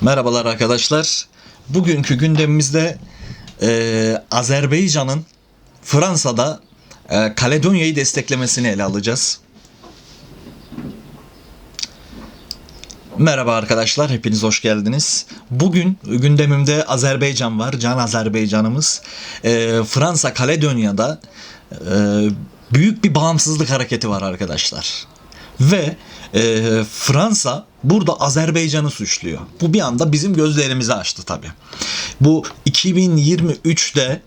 Merhabalar arkadaşlar. Bugünkü gündemimizde e, Azerbaycan'ın Fransa'da e, Kaledonya'yı desteklemesini ele alacağız. Merhaba arkadaşlar, hepiniz hoş geldiniz. Bugün gündemimde Azerbaycan var, Can Azerbaycan'ımız. E, Fransa Kaledonya'da e, büyük bir bağımsızlık hareketi var arkadaşlar. Ve e, Fransa burada Azerbaycan'ı suçluyor. Bu bir anda bizim gözlerimizi açtı tabii. Bu 2023'te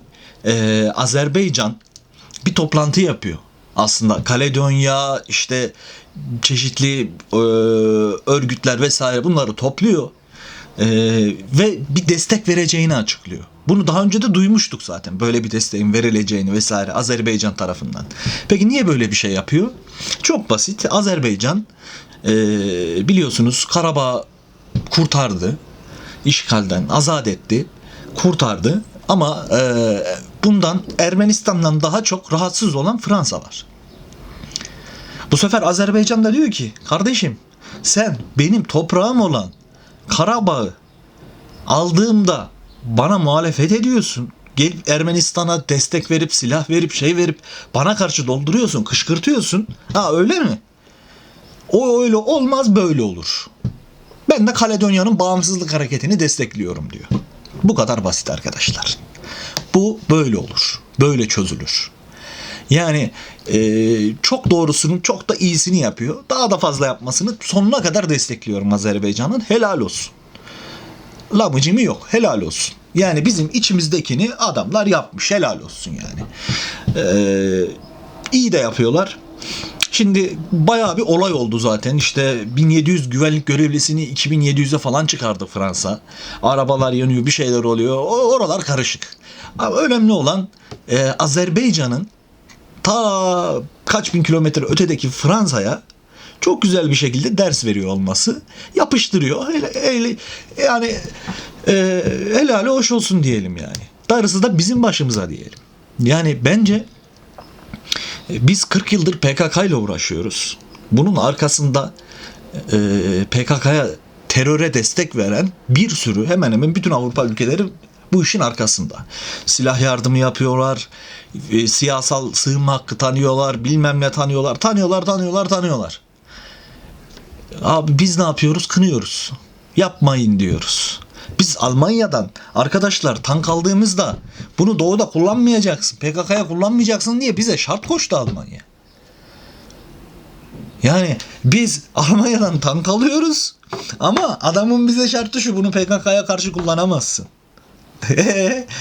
e, Azerbaycan bir toplantı yapıyor. Aslında Kaledonya işte çeşitli e, örgütler vesaire bunları topluyor E, ve bir destek vereceğini açıklıyor. Bunu daha önce de duymuştuk zaten böyle bir desteğin verileceğini vesaire Azerbaycan tarafından. Peki niye böyle bir şey yapıyor? Çok basit. Azerbaycan e, biliyorsunuz Karabağ kurtardı, işgalden azat etti, kurtardı. Ama e, bundan Ermenistan'dan daha çok rahatsız olan Fransa var. Bu sefer Azerbaycan da diyor ki kardeşim sen benim toprağım olan Karabağ'ı aldığımda bana muhalefet ediyorsun. Gelip Ermenistan'a destek verip silah verip şey verip bana karşı dolduruyorsun, kışkırtıyorsun. Ha öyle mi? O öyle olmaz böyle olur. Ben de Kaledonya'nın bağımsızlık hareketini destekliyorum diyor. Bu kadar basit arkadaşlar. Bu böyle olur. Böyle çözülür. Yani e, çok doğrusunun çok da iyisini yapıyor. Daha da fazla yapmasını sonuna kadar destekliyorum Azerbaycan'ın. Helal olsun. Lamıcımı yok. Helal olsun. Yani bizim içimizdekini adamlar yapmış. Helal olsun yani. Ee, iyi de yapıyorlar. Şimdi bayağı bir olay oldu zaten. İşte 1700 güvenlik görevlisini 2700'e falan çıkardı Fransa. Arabalar yanıyor, bir şeyler oluyor. Oralar karışık. Ama önemli olan e, Azerbaycan'ın ta kaç bin kilometre ötedeki Fransa'ya çok güzel bir şekilde ders veriyor olması yapıştırıyor. Hele, hele- yani e, helali hoş olsun diyelim yani. Darısı da bizim başımıza diyelim. Yani bence e, biz 40 yıldır PKK ile uğraşıyoruz. Bunun arkasında e, PKK'ya teröre destek veren bir sürü hemen hemen bütün Avrupa ülkeleri bu işin arkasında. Silah yardımı yapıyorlar, e, siyasal sığınma hakkı tanıyorlar, bilmem ne tanıyorlar, tanıyorlar, tanıyorlar, tanıyorlar. Abi biz ne yapıyoruz? Kınıyoruz. Yapmayın diyoruz. Biz Almanya'dan arkadaşlar tank aldığımızda bunu doğuda kullanmayacaksın. PKK'ya kullanmayacaksın diye bize şart koştu Almanya. Yani biz Almanya'dan tank alıyoruz ama adamın bize şartı şu bunu PKK'ya karşı kullanamazsın.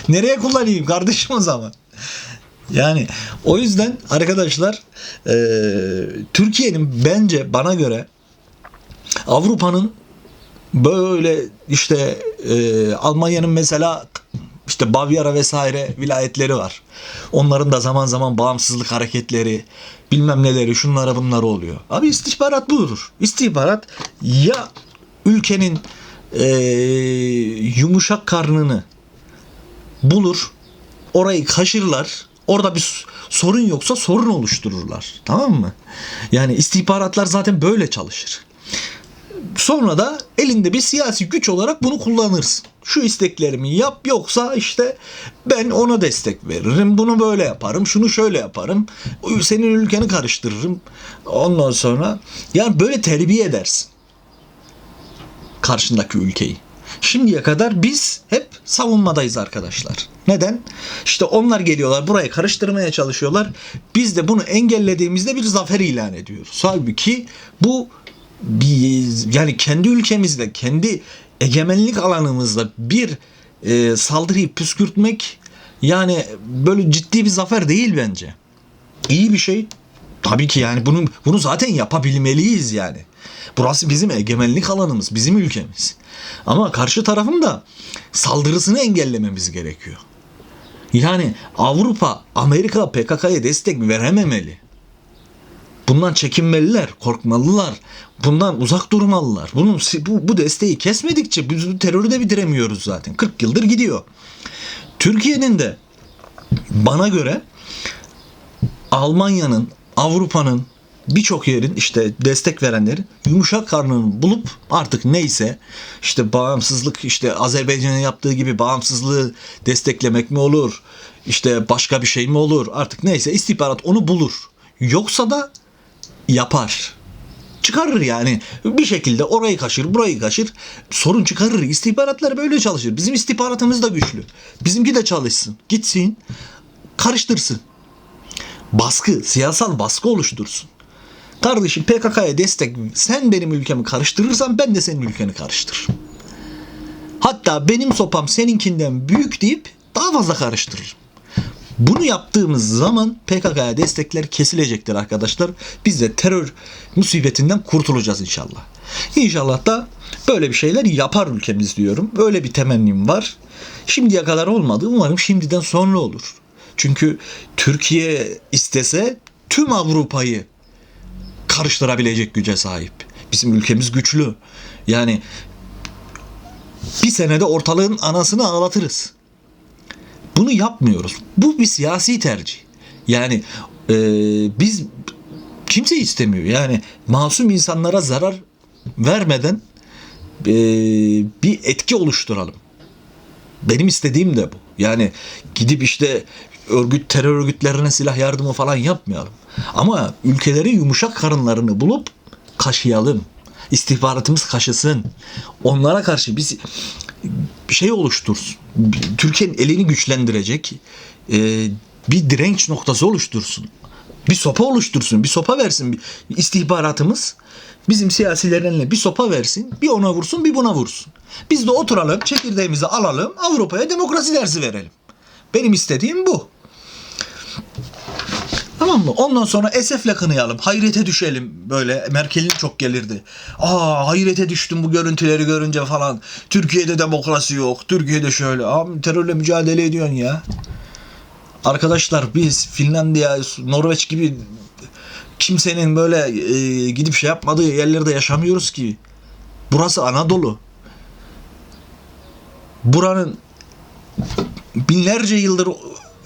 Nereye kullanayım kardeşim o zaman? Yani o yüzden arkadaşlar e, Türkiye'nin bence bana göre Avrupa'nın böyle işte e, Almanya'nın mesela işte Bavyera vesaire vilayetleri var. Onların da zaman zaman bağımsızlık hareketleri bilmem neleri şunlara bunları oluyor. Abi istihbarat budur. İstihbarat ya ülkenin e, yumuşak karnını bulur orayı kaşırlar orada bir sorun yoksa sorun oluştururlar tamam mı? Yani istihbaratlar zaten böyle çalışır. Sonra da elinde bir siyasi güç olarak bunu kullanırsın. Şu isteklerimi yap yoksa işte ben ona destek veririm. Bunu böyle yaparım. Şunu şöyle yaparım. Senin ülkeni karıştırırım. Ondan sonra yani böyle terbiye edersin. Karşındaki ülkeyi. Şimdiye kadar biz hep savunmadayız arkadaşlar. Neden? İşte onlar geliyorlar burayı karıştırmaya çalışıyorlar. Biz de bunu engellediğimizde bir zafer ilan ediyoruz. Halbuki bu biz yani kendi ülkemizde, kendi egemenlik alanımızda bir e, saldırıyı püskürtmek yani böyle ciddi bir zafer değil bence. İyi bir şey. Tabii ki yani bunu bunu zaten yapabilmeliyiz yani. Burası bizim egemenlik alanımız, bizim ülkemiz. Ama karşı tarafın da saldırısını engellememiz gerekiyor. Yani Avrupa, Amerika PKK'ya destek verememeli. Bundan çekinmeliler, korkmalılar. Bundan uzak durmalılar. Bunun bu, bu desteği kesmedikçe biz terörü de bitiremiyoruz zaten. 40 yıldır gidiyor. Türkiye'nin de bana göre Almanya'nın, Avrupa'nın birçok yerin işte destek verenlerin yumuşak karnını bulup artık neyse işte bağımsızlık işte Azerbaycan'ın yaptığı gibi bağımsızlığı desteklemek mi olur? İşte başka bir şey mi olur? Artık neyse istihbarat onu bulur. Yoksa da yapar. Çıkarır yani. Bir şekilde orayı kaşır, burayı kaşır. Sorun çıkarır. İstihbaratlar böyle çalışır. Bizim istihbaratımız da güçlü. Bizimki de çalışsın. Gitsin. Karıştırsın. Baskı, siyasal baskı oluştursun. Kardeşim PKK'ya destek sen benim ülkemi karıştırırsan ben de senin ülkeni karıştırırım. Hatta benim sopam seninkinden büyük deyip daha fazla karıştırırım. Bunu yaptığımız zaman PKK'ya destekler kesilecektir arkadaşlar. Biz de terör musibetinden kurtulacağız inşallah. İnşallah da böyle bir şeyler yapar ülkemiz diyorum. Böyle bir temennim var. Şimdiye kadar olmadı. Umarım şimdiden sonra olur. Çünkü Türkiye istese tüm Avrupa'yı karıştırabilecek güce sahip. Bizim ülkemiz güçlü. Yani bir senede ortalığın anasını ağlatırız. Bunu yapmıyoruz. Bu bir siyasi tercih. Yani e, biz kimse istemiyor. Yani masum insanlara zarar vermeden e, bir etki oluşturalım. Benim istediğim de bu. Yani gidip işte örgüt terör örgütlerine silah yardımı falan yapmayalım. Ama ülkelerin yumuşak karınlarını bulup kaşıyalım. İstihbaratımız kaşısın. Onlara karşı biz bir şey oluştursun. Türkiye'nin elini güçlendirecek e, bir direnç noktası oluştursun. Bir sopa oluştursun. Bir sopa versin. İstihbaratımız bizim siyasilerin eline bir sopa versin. Bir ona vursun bir buna vursun. Biz de oturalım çekirdeğimizi alalım Avrupa'ya demokrasi dersi verelim. Benim istediğim bu. Tamam mı? Ondan sonra esefle kınayalım. Hayrete düşelim böyle. Merkel'in çok gelirdi. Aa hayrete düştüm bu görüntüleri görünce falan. Türkiye'de demokrasi yok. Türkiye'de şöyle. Abi terörle mücadele ediyorsun ya. Arkadaşlar biz Finlandiya, Norveç gibi kimsenin böyle e, gidip şey yapmadığı yerlerde yaşamıyoruz ki. Burası Anadolu. Buranın binlerce yıldır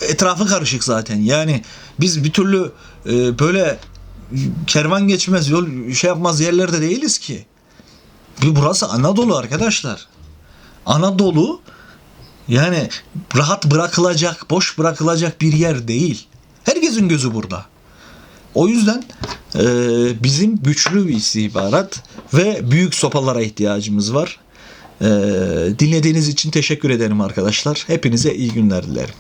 etrafı karışık zaten. Yani biz bir türlü e, böyle kervan geçmez, yol şey yapmaz yerlerde değiliz ki. Bir burası Anadolu arkadaşlar. Anadolu yani rahat bırakılacak, boş bırakılacak bir yer değil. Herkesin gözü burada. O yüzden e, bizim güçlü bir istihbarat ve büyük sopalara ihtiyacımız var. E, dinlediğiniz için teşekkür ederim arkadaşlar. Hepinize iyi günler dilerim.